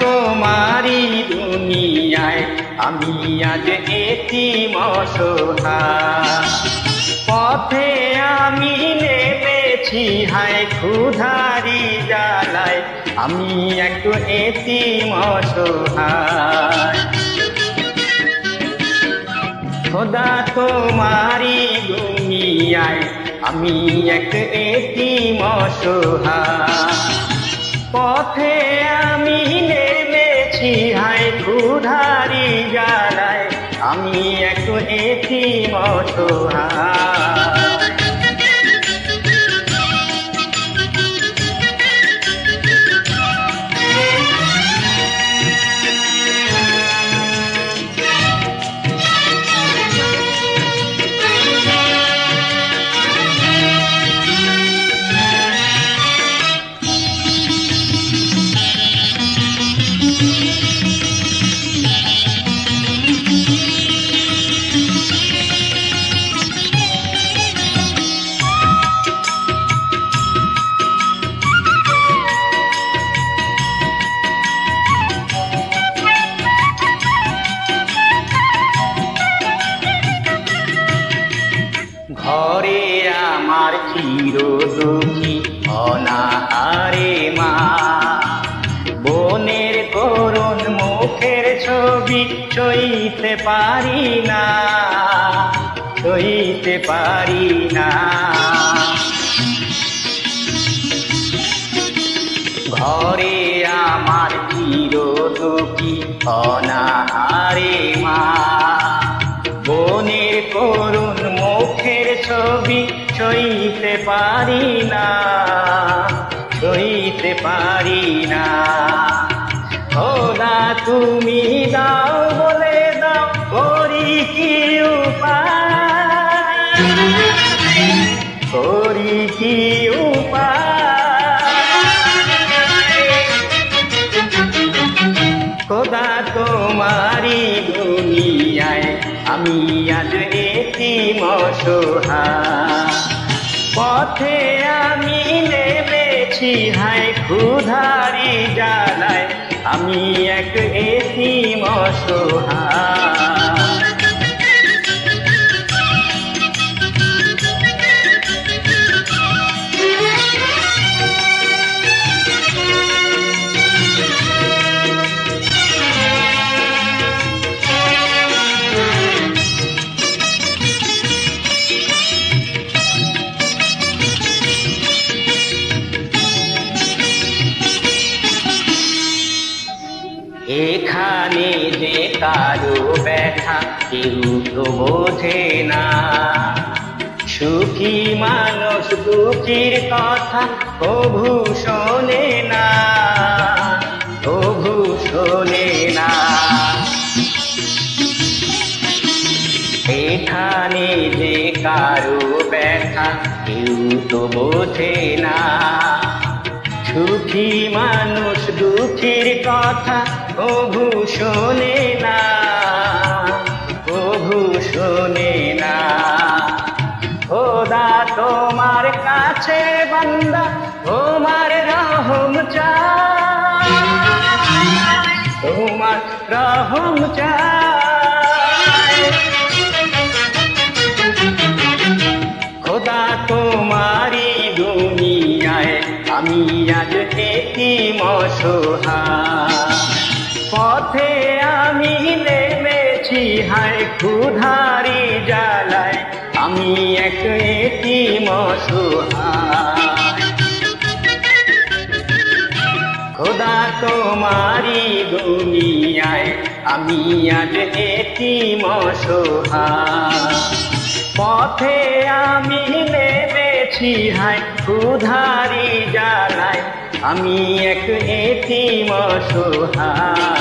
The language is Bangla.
তোমারই দুনিয়ায়, আমি আজ এতিম অসহায় পথে আমি নেমেছি, হায় ক্ষুধারি জ্বালায়, আমি একটু এতিম অসহায় খোদা তোমারি দুনিয়ায়, আমি এক এতিম অসহায় পথে আমি নেমেছি হায় ধুধারি জ্বালায়। আমি এক এতিম মতো ঘরে পারি না, সইতে পারি না। ঘরে আমার চির দুঃখী অনাহারে মা। বনের করুন মুখের ছবি সইতে পারি না, সইতে পারি না। খোদা তুমি দাও বলে আমি আজ এটি মসোহা। পথে আমি নেমেছি হাই ক্ষুধারি জ্বালায়। আমি এক এটি অসহায় কারও ব্যথা কেউ তো বোঝে না। সুখী মানুষ দুঃখীর কথা প্রভু শোনে না। প্রভু শোনে না। এখানে যে কারও ব্যথা কেউ তো বোঝে না। সুখী মানুষ দুঃখীর কথা প্রভু শোনে না, প্রভু শোনে না। খোদা তোমার কাছে বান্দা, তোমার রহম চায় তোমার রহম চায় আমি আজ এতিম অসহায় পথে আমি নেমেছি, হায় ক্ষুধারি জ্বালায়, আমি এক অসহায় খোদা তোমারি দুনিয়ায়, আমি আজ এতিম অসহায় পথে আমি নেমেছি হায় ক্ষুধারি জ্বালায় আমি এক এতিম অসহায়।